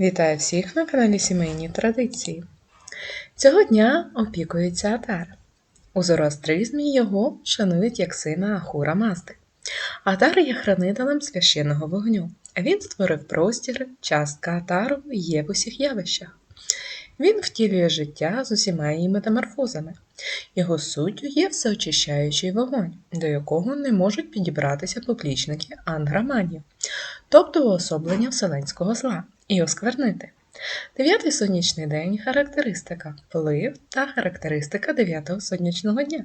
Вітаю всіх на каналі Сімейні Традиції. Цього дня опікується Атар. У зороастризмі його шанують як сина Ахура Мазди. Атар є хранителем священного вогню. Він створив простір, частка Атару є в усіх явищах. Він втілює життя з усіма її метаморфозами. Його суттю є всеочищаючий вогонь, до якого не можуть підібратися поплічники анграманів, тобто уособлення вселенського зла, і осквернити. Дев'ятий сонячний день характеристика, вплив та характеристика дев'ятого сонячного дня.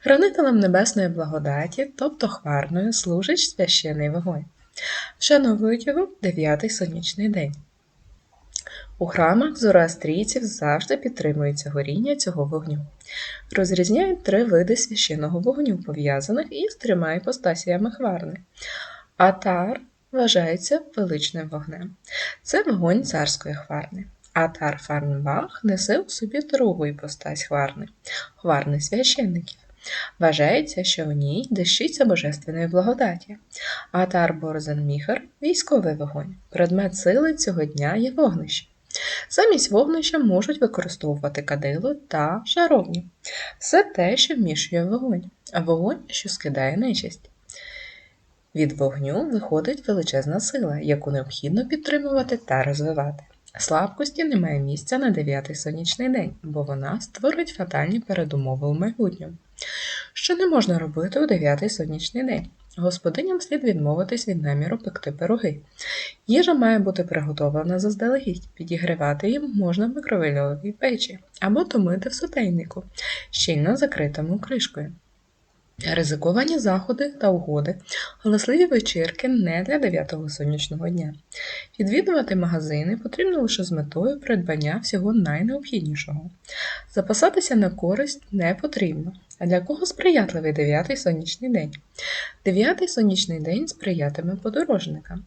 Хранителем небесної благодаті, тобто хварною, служить священий вогонь. Вшановують його дев'ятий сонячний день. У храмах зороастрійців завжди підтримується горіння цього вогню. Розрізняють три види священного вогню, пов'язаних із трьома іпостасіями хварни. Атар вважається величним вогнем. Це вогонь царської хварни. Атар Фарнбах несе у собі другу іпостась хварни хварни священників. Вважається, що у ній дещиться божественної благодаті. Атар Борзен-Міхар військовий вогонь. Предмет сили цього дня є вогнище. Замість вогнища можуть використовувати кадило та жаровню. Все те, що вмішує вогонь, а вогонь, що скидає нечисть. Від вогню виходить величезна сила, яку необхідно підтримувати та розвивати. Слабкості немає місця на дев'ятий сонячний день, бо вона створить фатальні передумови у майбутньому. Що не можна робити у дев'ятий сонячний день? Господиням слід відмовитись від наміру пекти пироги. Їжа має бути приготовлена заздалегідь, підігрівати їм можна в микровильовій печі або томити в сотейнику, щільно закритому кришкою. Ризиковані заходи та угоди, галасливі вечірки не для 9-го сонячного дня. Відвідувати магазини потрібно лише з метою придбання всього найнеобхіднішого. Запасатися на користь не потрібно. А для кого сприятливий 9-й сонячний день? 9-й сонячний день сприятиме подорожникам.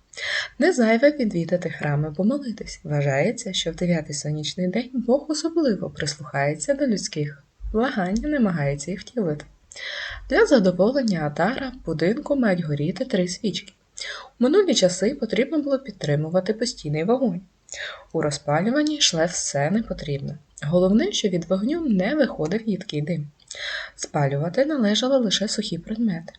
Не зайве відвідати храми помолитись. Вважається, що в 9-й сонячний день Бог особливо прислухається до людських благань і намагається їх втілити. Для задоволення Атара в будинку мають горіти три свічки. У минулі часи потрібно було підтримувати постійний вогонь. У розпалюванні шле все не потрібно. Головне, що від вогню не виходив їдкий дим. Спалювати належало лише сухі предмети.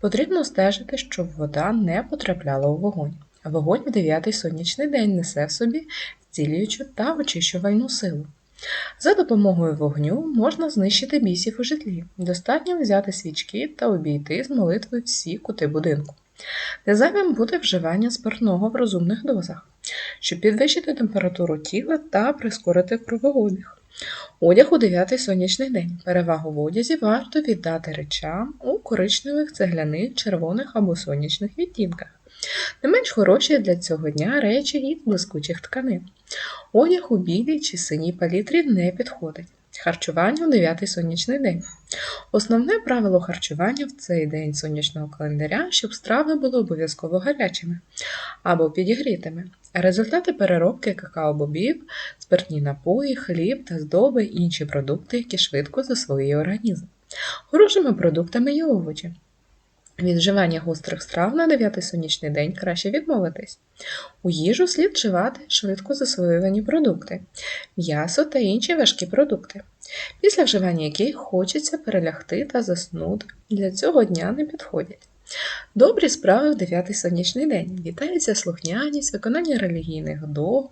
Потрібно стежити, щоб вода не потрапляла у вогонь. Вогонь в дев'ятий сонячний день несе в собі зцілюючу та очищувальну силу. За допомогою вогню можна знищити бісів у житлі. Достатньо взяти свічки та обійти з молитвою всі кути будинку. Незайвим буде вживання спиртного в розумних дозах, щоб підвищити температуру тіла та прискорити кровообіг. Одяг у 9 сонячний день. Перевагу в одязі варто віддати речам у коричневих, цегляних, червоних або сонячних відтінках. Не менш хороші для цього дня речі із блискучих тканин. Одяг у білій чи синій палітрі не підходить. Харчування у 9 сонячний день. Основне правило харчування в цей день сонячного календаря, щоб страви були обов'язково гарячими або підігрітими. Результати переробки какао-бобів, спиртні напої, хліб та здоби інші продукти, які швидко засвоює організм. Хорошими продуктами є овочі. Від вживання гострих страв на 9 сонячний день краще відмовитись. У їжу слід вживати швидко засвоювані продукти, м'ясо та інші важкі продукти, після вживання яких хочеться перелягти та заснути, для цього дня не підходять. Добрі справи в 9 сонячний день вітається слухняність, виконання релігійних догм,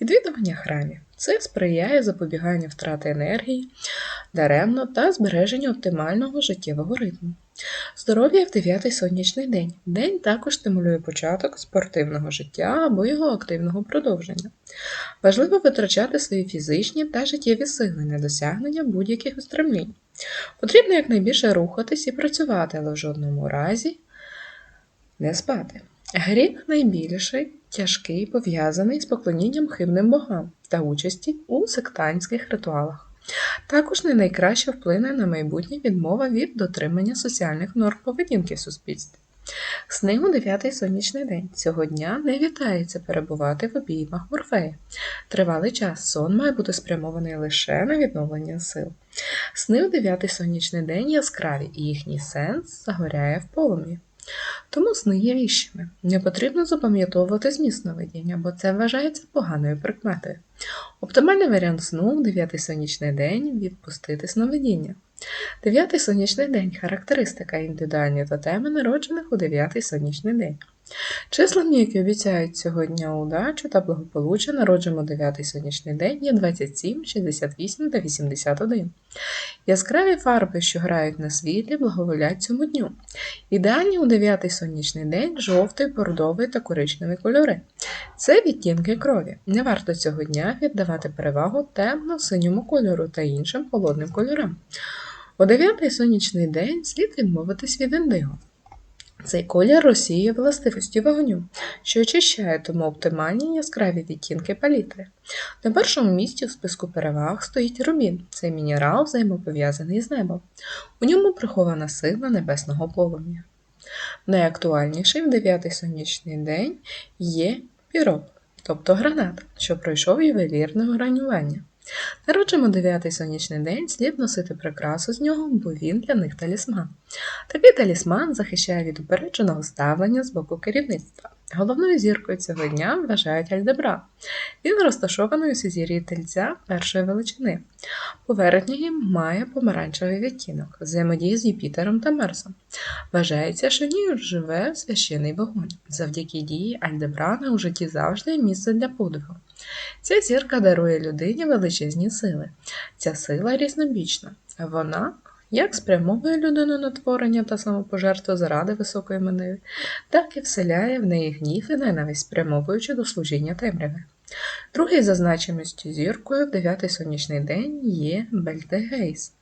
відвідування храмів. Це сприяє запобіганню втрати енергії даремно та збереженню оптимального життєвого ритму. Здоров'я в 9 сонячний день. День також стимулює початок спортивного життя або його активного продовження. Важливо витрачати свої фізичні та життєві сили на досягнення будь-яких устремлінь. Потрібно якнайбільше рухатись і працювати, але в жодному разі не спати. Гріх найбільший, тяжкий, пов'язаний з поклонінням хибним богам та участі у сектантських ритуалах. Також не найкраще вплине на майбутнє відмова від дотримання соціальних норм поведінки в суспільстві. Сни у 9 сонячний день цього дня не вітається перебувати в обіймах Морфея. Тривалий час сон має бути спрямований лише на відновлення сил. Сни у 9 сонячний день яскраві, і їхній сенс загоряє в полум'ї. Тому сни є віщими. Не потрібно запам'ятовувати зміст сновидіння, бо це вважається поганою прикметою. Оптимальний варіант сну в 9 сонячний день відпустити сновидіння. Дев'ятий сонячний день характеристика індивідуальні тотеми народжених у дев'ятий сонячний день. Числами, які обіцяють цього дня удачу та благополуччя, народжимо дев'ятий сонячний день є 27, 68 та 81. Яскраві фарби, що грають на світлі, благоволять цьому дню. Ідеальні у дев'ятий сонячний день жовтий, бордовий та коричневий кольори. Це відтінки крові. Не варто цього дня віддавати перевагу темно-синьому кольору та іншим холодним кольорам. У дев'ятий сонячний день слід відмовитись від індиго. Цей колір розсіює властивості вогню, що очищає тому оптимальні яскраві відтінки палітри. На першому місці в списку переваг стоїть рубін. Цей мінерал взаємопов'язаний з небом. У ньому прихована сила небесного полум'я. Найактуальніший в дев'ятий сонячний день є піроп, тобто гранат, що пройшов ювелірне гранювання. Народжимо дев'ятий сонячний день слід носити прикрасу з нього, бо він для них талісман. Такий талісман захищає від упередженого ставлення з боку керівництва. Головною зіркою цього дня вважають Альдебра. Він розташований у сузір'ї тельця першої величини. Поверхня має помаранчевий відтінок, взаємодії з Юпітером та Марсом. Вважається, що ній живе священий вогонь. Завдяки дії Альдебрана у житті завжди є місце для подвигу. Ця зірка дарує людині величезні сили. Ця сила різнобічна. Вона як спрямовує людину на творення та самопожертву заради високої меневи, так і вселяє в неї гнів і ненависть, спрямовуючи до служіння темряви. Другий за значимістю зіркою в дев'ятий сонячний день є Бельтегейс.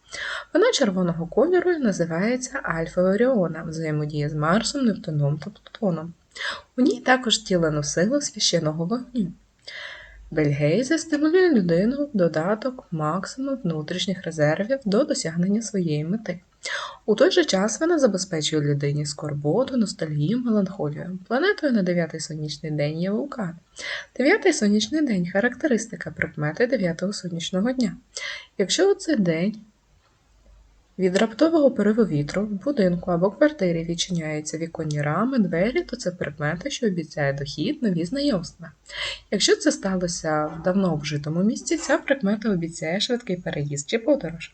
Вона червоного кольору і називається Альфа Оріона, взаємодіє з Марсом, Нептуном та Плутоном. У ній також тілено силу священного вогню. Бельгейзе стимулює людину в додаток максимум внутрішніх резервів до досягнення своєї мети. У той же час вона забезпечує людині скорботу, ностальгію, меланхолію. Планетою на 9-й сонячний день є вулкан. 9-й сонячний день характеристика прикмети 9-го сонячного дня. Якщо у цей день від раптового пориву вітру в будинку або квартирі відчиняються віконні рами, двері, то це предмети, що обіцяє дохід, нові знайомства. Якщо це сталося в давно обжитому місці, ця прикмета обіцяє швидкий переїзд чи подорож.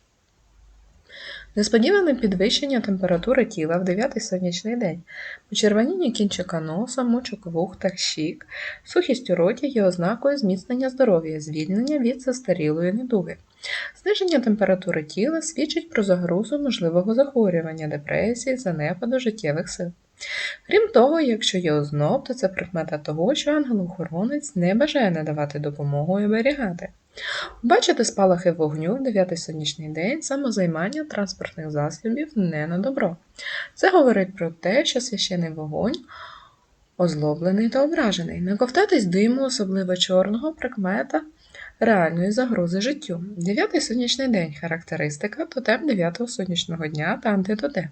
Несподіване підвищення температури тіла в 9 сонячний день, почервоніння кінчика носа, мочок вух та щік, сухість у роті є ознакою зміцнення здоров'я, звільнення від застарілої недуги. Зниження температури тіла свідчить про загрозу можливого захворювання, депресії, занепаду життєвих сил. Крім того, якщо є озноб, то це прикмета того, що ангел-охоронець не бажає надавати допомогу і оберігати. Бачити спалахи вогню в 9 сонячний день самозаймання транспортних засобів не на добро. Це говорить про те, що священий вогонь озлоблений та ображений. Не ковтатись диму, особливо чорного прикмета реальної загрози життю. Дев'ятий сонячний день характеристика тотем дев'ятого сонячного дня та антитотем.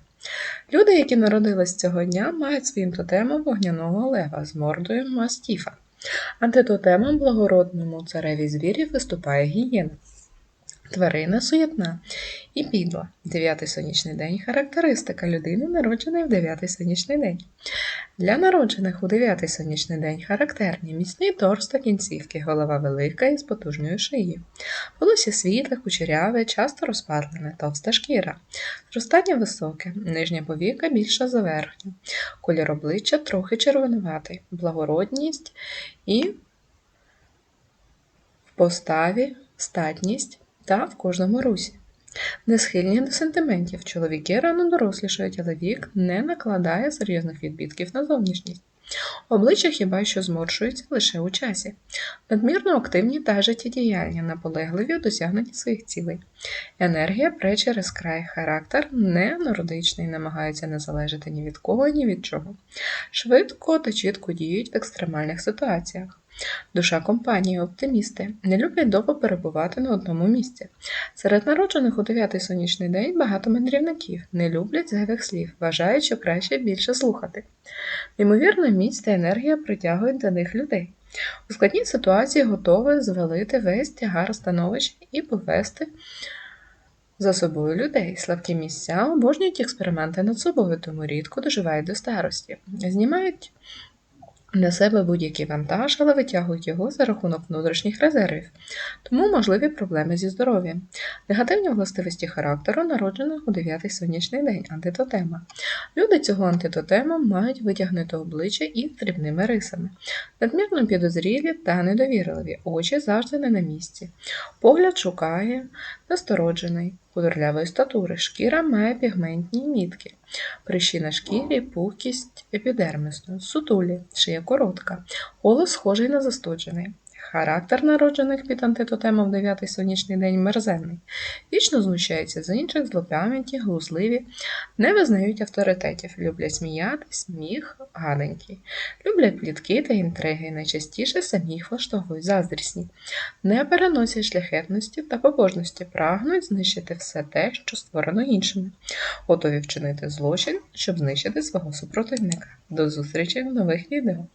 Люди, які народились цього дня, мають своїм тотемом вогняного лева з мордою мастіфа. Антитотемом благородному цареві звірів виступає гієна. Тварина суєтна і підла. Дев'ятий сонячний день характеристика людини, народженої в дев'ятий сонячний день. Для народжених у дев'ятий сонячний день характерні міцний торс та кінцівки, голова велика і з потужною шиєю. Волосся світле, кучеряве, часто розпадлене, товста шкіра. Зростання високе, нижня повіка більша за верхню. Колір обличчя трохи червонуватий, благородність і в поставі, статність та в кожному русі. Не схильні до сентиментів. Чоловіки рано дорослішають, але вік не накладає серйозних відбітків на зовнішність. Обличчя хіба що зморшуються лише у часі, надмірно активні та життєдіяльні, наполегливі у досягненні своїх цілей. Енергія пре через край, характер не нордичний, намагається не залежати ні від кого, ні від чого. Швидко та чітко діють в екстремальних ситуаціях. Душа компанії, оптимісти, не люблять довго перебувати на одному місці. Серед народжених у дев'ятий сонячний день багато мандрівників, не люблять зайвих слів, вважають, що краще більше слухати. Ймовірна міць та енергія притягують до них людей. У складній ситуації готові звалити весь тягар становища і повести за собою людей. Слабкі місця обожнюють експерименти над собою, тому рідко доживають до старості. Знімають на себе будь-який вантаж, але витягують його за рахунок внутрішніх резервів, тому можливі проблеми зі здоров'ям. Негативні властивості характеру народжених у дев'ятий сонячний день антитотема. Люди цього антитотема мають витягнуте обличчя із дрібними рисами, надмірно підозрілі та недовірливі, очі завжди не на місці. Погляд шукає, настороджений, худорлявої статури, шкіра має пігментні мітки. Прищі на шкірі, пухкість епідермісну, сутулі, шия коротка, голос схожий на застуджений. Характер народжених під антитотемом в дев'ятий сонячний день мерзенний. Вічно знущаються з інших, злопам'яті, глузливі, не визнають авторитетів, люблять сміяти, сміх гаденький, люблять плітки та інтриги, найчастіше самі влаштовують заздрісні, не переносять шляхетності та побожності, прагнуть знищити все те, що створено іншими. Готові вчинити злочин, щоб знищити свого супротивника. До зустрічі в нових відео!